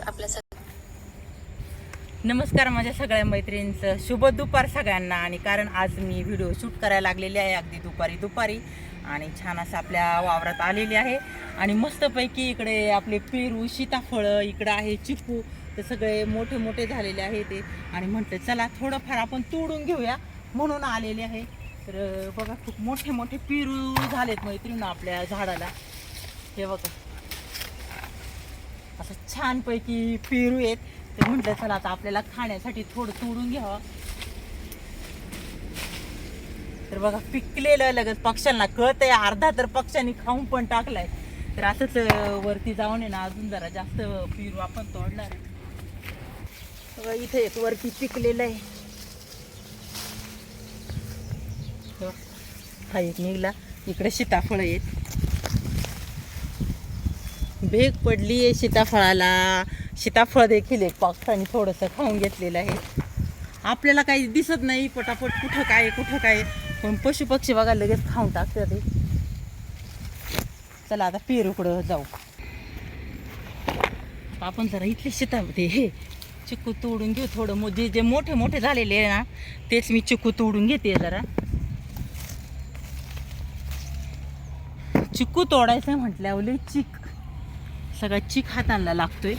नमस्कार आपल्या सग नमस्कार माझ्या सगळ्या मैत्रिणींचं. शुभ दुपार सगळ्यांना. आणि कारण आज मी व्हिडिओ शूट करायला लागलेले आहे. अगदी दुपारी दुपारी. आणि छान असं आपल्या वावरात आलेली आहे. आणि मस्तपैकी इकडे आपले पेरू सीताफळं इकडं आहे चिकू. ते सगळे मोठे मोठे झालेले आहे ते. आणि म्हटलं चला थोडंफार आपण तोडून घेऊया. म्हणून आलेले आहे. तर बघा खूप मोठे मोठे पेरू झालेत मैत्रिणी आपल्या झाडाला. हे बघा. असं छानपैकी पेरू आहेत ते म्हटलं चला आता आपल्याला खाण्यासाठी थोडं तोडून घ्यावं. तर बघा पिकलेलं लगेच पक्ष्यांना कळत आहे अर्धा तर पक्ष्यांनी खाऊन पण टाकलाय. तर असंच वरती जाऊन आहे ना अजून जरा जास्त पेरू आपण तोडणार आहे. बघा इथे एक वरती पिकलेलं आहे. हा एक निघला. इकडे सीताफळ आहेत. भेग पडली आहे सीताफळाला. सीताफळ देखील एक पावसाने थोडंसं खाऊन घेतलेलं आहे. आपल्याला काही दिसत नाही पटापट कुठं काय कुठं काय पण पशु पक्षी बघा लगेच खाऊन टाकतात ते. चला आता पेरूकडं जाऊ. आपण जरा इथले शेतामध्ये हे चिकू तोडून घेऊ थोडं मग जे जे मोठे मोठे झालेले आहे ना तेच मी चिकू तोडून घेते जरा. चिकू तोडायचं म्हटल्यावर चिक. सगळा चिक हाताला लागतोय.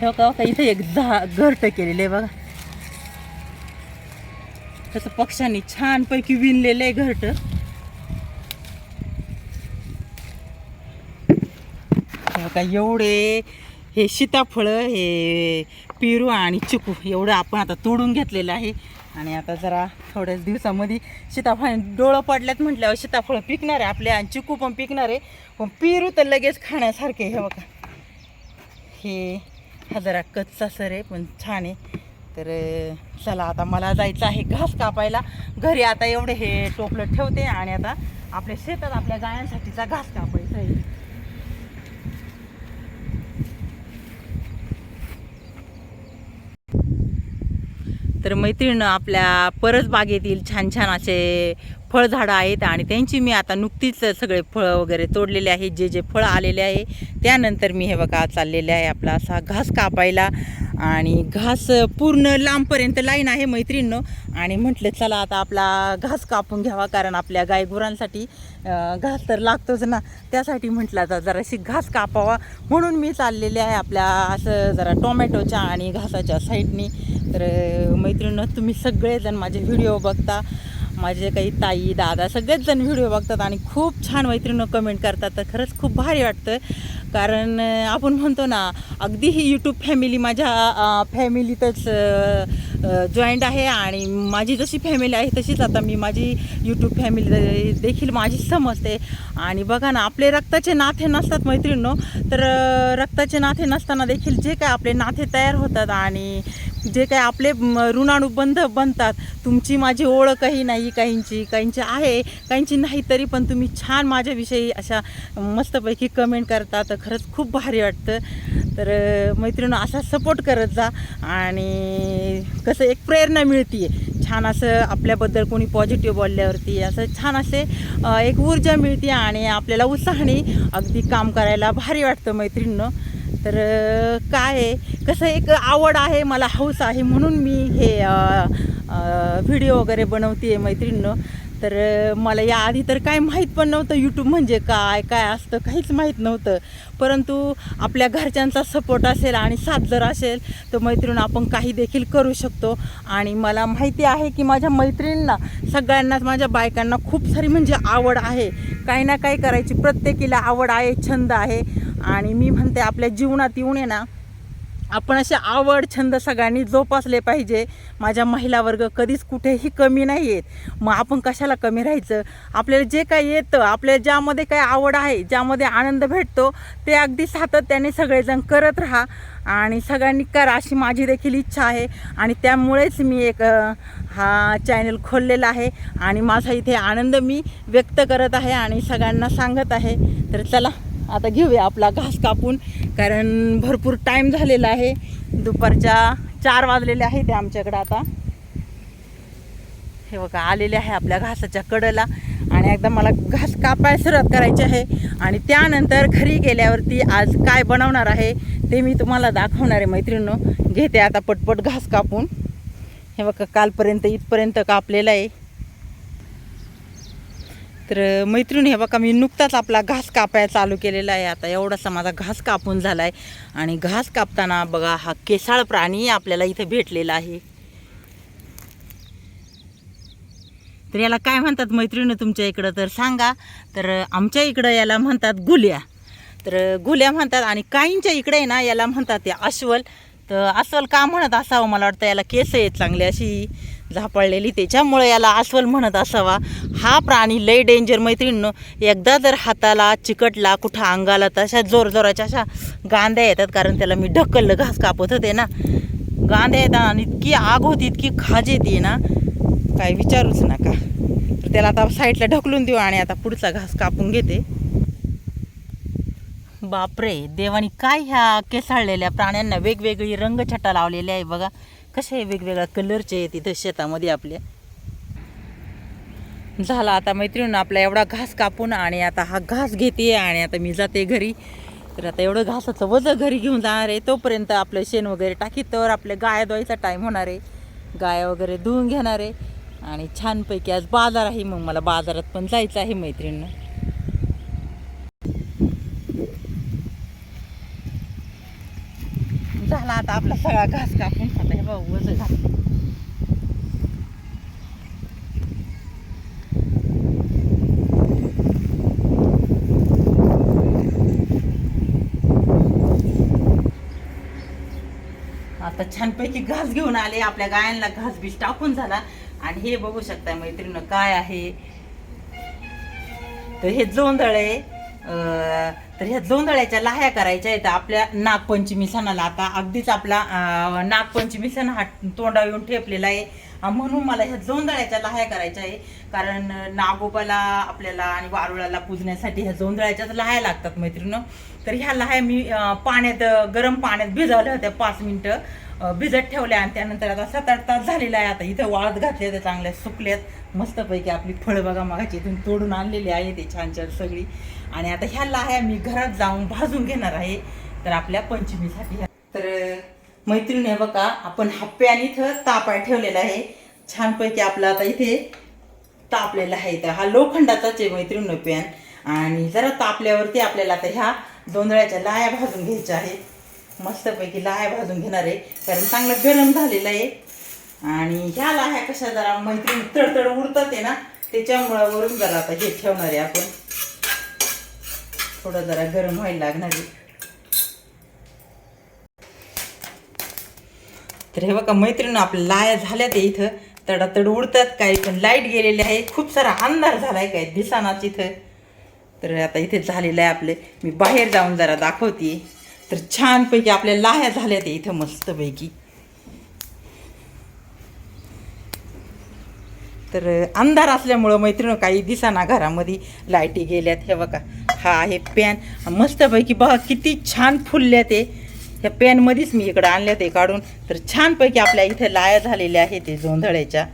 हे का बघा इथे एक झा घरट केलेलं आहे बघा. तसं पक्ष्यांनी छानपैकी विणलेलं आहे घरट. का एवढे हे सीताफळं हे पेरू आणि चिकू एवढं आपण आता तोडून घेतलेलं आहे. आणि आता जरा थोड्याच दिवसामध्ये सीताफळ डोळं पडल्यात म्हटल्यावर सीताफळं पिकणार आहे आपले आणि चिकू पण पिकणार आहे. पण पेरू तर लगेच खाण्यासारखे हे बघा. हे हा जरा कच्चा सर आहे पण छान आहे. तर चला आता मला जायचं आहे घास कापायला. घरी आता एवढे हे टोपलं ठेवते आणि आता आपल्या शेतात आपल्या गायांसाठीचा घास कापायचा आहे. तर मैत्रिणं आपल्या परस बागेतील छान छान असे फळझाडं आहेत आणि त्यांची मी आता नुकतीच सगळे फळं वगैरे तोडलेले आहेत. जे जे फळं आलेले आहे त्यानंतर मी हे बघा चाललेले आहे आपला असा घास कापायला. आणि घास पूर्ण लांबपर्यंत लाईन आहे मैत्रिणीनं. आणि म्हटलं चला आता आपला घास कापून घ्यावा कारण आपल्या गायगुरांसाठी घास तर लागतोच ना. त्यासाठी म्हटलं आता जराशी घास कापावा. म्हणून मी चाललेले आहे आपल्या असं जरा टोमॅटोच्या आणि घासाच्या साईडनी. तर मैत्रिणीनं तुम्ही सगळेजण माझे व्हिडिओ बघता. माझे काही ताई दादा सगळेच जण व्हिडिओ बघतात आणि खूप छान मैत्रिणं कमेंट करतात. तर खरंच खूप भारी वाटतं कारण आपण म्हणतो ना अगदी ही यूट्यूब फॅमिली माझ्या फॅमिलीतच जॉईंट आहे आणि माझी जशी फॅमिली आहे तशीच आता मी माझी यूट्यूब फॅमिली देखील माझी समजते. आणि बघा ना आपले रक्ताचे नाते नसतात मैत्रिणींनो. तर रक्ताचे नाते नसताना देखील जे काय आपले नाते तयार होतात आणि जे काय आपले म, ऋणानुबंध बनतात तुमची माझी ओळखही नाही काहींची काहींची आहे काहींची नाही तरी पण तुम्ही छान माझ्याविषयी अशा मस्तपैकी कमेंट करता तर खरंच खूप भारी वाटतं. तर मैत्रिणी असा सपोर्ट करत जा आणि कसं एक प्रेरणा मिळते छान असं आपल्याबद्दल कोणी पॉझिटिव्ह बोलल्यावरती असं छान असे एक ऊर्जा मिळते आणि आपल्याला उत्साहाने अगदी काम करायला भारी वाटतं मैत्रिणीनं. तर काय आहे? कसं एक आवड आहे मला हौस आहे म्हणून मी हे व्हिडिओ वगैरे बनवते आहे मैत्रिणीनं. तर मला याआधी तर काय माहीत पण नव्हतं यूट्यूब म्हणजे काय काय असतं काहीच माहीत नव्हतं. परंतु आपल्या घरच्यांचा सपोर्ट असेल आणि साथ जर असेल तर मैत्रीण आपण काही देखील करू शकतो. आणि मला माहिती आहे की माझ्या मैत्रिणींना सगळ्यांनाच माझ्या बायकांना खूप सारी म्हणजे आवड आहे. काही ना काही करायची प्रत्येकीला आवड आहे छंद आहे. आणि मी म्हणते आपल्या जीवनात येऊन आहे ना. आपण असे आवड छंद सगळ्यांनी जोपासले पाहिजे. माझ्या महिला वर्ग कधीच कुठेही कमी नाही येत. मग आपण कशाला कमी राहायचं? आपल्याला जे काही येतं आपल्याला ज्यामध्ये काही आवड आहे ज्यामध्ये आनंद भेटतो ते अगदी सातत्याने सगळेजण करत राहा. आणि सगळ्यांनी करा अशी माझी देखील इच्छा आहे. आणि त्यामुळेच मी एक हा चॅनल खोललेला आहे. आणि माझा इथे आनंद मी व्यक्त करत आहे आणि सगळ्यांना सांगत आहे. तर चला आता घेऊया आपला घास कापून कारण भरपूर टाईम झालेला आहे. दुपारच्या चार वाजलेले आहे ते आमच्याकडं आता. हे बघा आलेले आहे आपल्या घासाच्या कडला. आणि एकदा मला घास कापायला सुरुवात करायची आहे. आणि त्यानंतर घरी गेल्यावरती आज काय बनवणार आहे ते मी तुम्हाला दाखवणार आहे मैत्रिणीनं. घेते आता पटपट घास कापून. हे बघा कालपर्यंत इथपर्यंत कापलेलं आहे. तर मैत्रिणी हे बघा मी नुकताच आपला घास कापायला चालू केलेला आहे. आता एवढासा माझा घास कापून झाला आहे आणि घास कापताना बघा हा केसाळ प्राणी आपल्याला इथे भेटलेला आहे. तर याला काय म्हणतात मैत्रिणी तुमच्या इकडं? तर सांगा. तर आमच्या इकडं याला म्हणतात गुल्या. तर गुल्या म्हणतात आणि काहींच्या इकडे आहे ना याला म्हणतात ते अस्वल. तर अस्वल का म्हणत असावं? मला वाटतं याला केस आहेत चांगली अशी. झापडलेली. त्याच्यामुळे याला अस्वल म्हणत असावा. हा प्राणी लय डेंजर मैत्रिणीनं एकदा जर हाताला चिकटला कुठं अंगाला तशा जोरजोराच्या अशा गांद्या येतात कारण त्याला मी ढकललं घास कापत होते ना. गांद्या येतात आणि इतकी आग होती इतकी खाज येते ना. काय विचारूच नका. तर त्याला आता साईडला ढकलून देऊ आणि आता पुढचा घास कापून घेते. बापरे देवानी काय ह्या केसाळलेल्या प्राण्यांना वेगवेगळी रंगछटा लावलेल्या आहे बघा. कसे वेगवेगळ्या कलरचे आहेत इथं शेतामध्ये आपल्या? झाला आता मैत्रिणीनं आपला एवढा घास कापून आणि आता हा घास घेते आणि आता मी जाते घरी. तर आता एवढं घासाचं वजं घरी घेऊन जाणार आहे. तोपर्यंत आपलं शेण वगैरे टाकीत तर आपल्या गाया धुवायचा टाईम होणार आहे. गाया वगैरे धुवून घेणार आहे. आणि छानपैकी आज बाजार आहे. मग मला बाजारात पण जायचं आहे मैत्रिणीनं. झाला आता आपला सगळा घास कापून आता हे भाऊ वजं घास आता छानपैकी घास घेऊन आले आपल्या गायांना घास बीज टाकून झाला. आणि हे बघू शकता मैत्रिणीनं काय आहे? तर हे जोंधळ आहे तर ह्या जोंधळ्याच्या लाह्या करायच्या आहेत. आपल्या नागपंचमी सणाला. आता अगदीच आपला नागपंचमी सण हा तोंडा येऊन ठेपलेला आहे. म्हणून मला ह्या जोंधळ्याच्या लाह्या करायच्या आहे. कारण नागोबाला आपल्याला आणि वारुळाला पूजण्यासाठी ह्या जोंधळ्याच्याच लाह्या लागतात मैत्रिणी. तर ह्या लाह्या मी पाण्यात गरम पाण्यात भिजवल्या होत्या पाच मिनटं. भिजत ठेवल्या आणि त्यानंतर आता सात आठ तास झालेला आहे. आता इथं वाळत घातले तर चांगल्या सुकल्यात मस्तपैकी आपली फळं बघा मागाची इथून तोडून आणलेली आहे ते छान छान सगळी. आणि आता ह्या लाह्या मी घरात जाऊन भाजून घेणार आहे. तर आपल्या पंचमीसाठी तर मैत्रिणी बघा आपण हा पॅन इथं तापाय ठेवलेला आहे. छानपैकी आपला आता इथे तापलेला आहे. तर हा लोखंडाचाच आहे मैत्रिणी पॅन. आणि जरा तापल्यावरती आपल्याला आता ह्या दोंदळ्याच्या लाया भाजून घ्यायच्या आहेत. मस्तपैकी लाह्या भाजून घेणार आहे. कारण चांगलं गरम झालेलं आहे. आणि ह्या लाह्या कशा जरा मैत्रिणी तडतड उडतात आहे ना त्याच्यामुळं वरून जरा आता हे ठेवणार आहे आपण. थोडं जरा गरम व्हायला लागणार आहे. तर हे बघा मैत्रिणी आपल्या लाया झाल्या ते इथं. तडातड उडतात काही पण लाइट गेलेली आहे. खूप सारा अंधार झालाय काय दिसानाच इथं. तर आता इथे झालेलं आहे आपले. मी बाहेर जाऊन जरा दाखवते तर छानपैकी आपल्या लाह्या झाल्या ते इथं मस्तपैकी. तर अंधार असल्यामुळं मैत्रिणी काही दिसाना घरामध्ये लाईटी गेल्यात. हे बघा हा आहे पॅन. मस्तपैकी बघा किती छान फुलल्या ते. ह्या पॅनमध्येच मी इकडं आणल्या ते काढून. तर छानपैकी आपल्या इथं लाया झालेल्या आहेत ते जोंधळ्याच्या.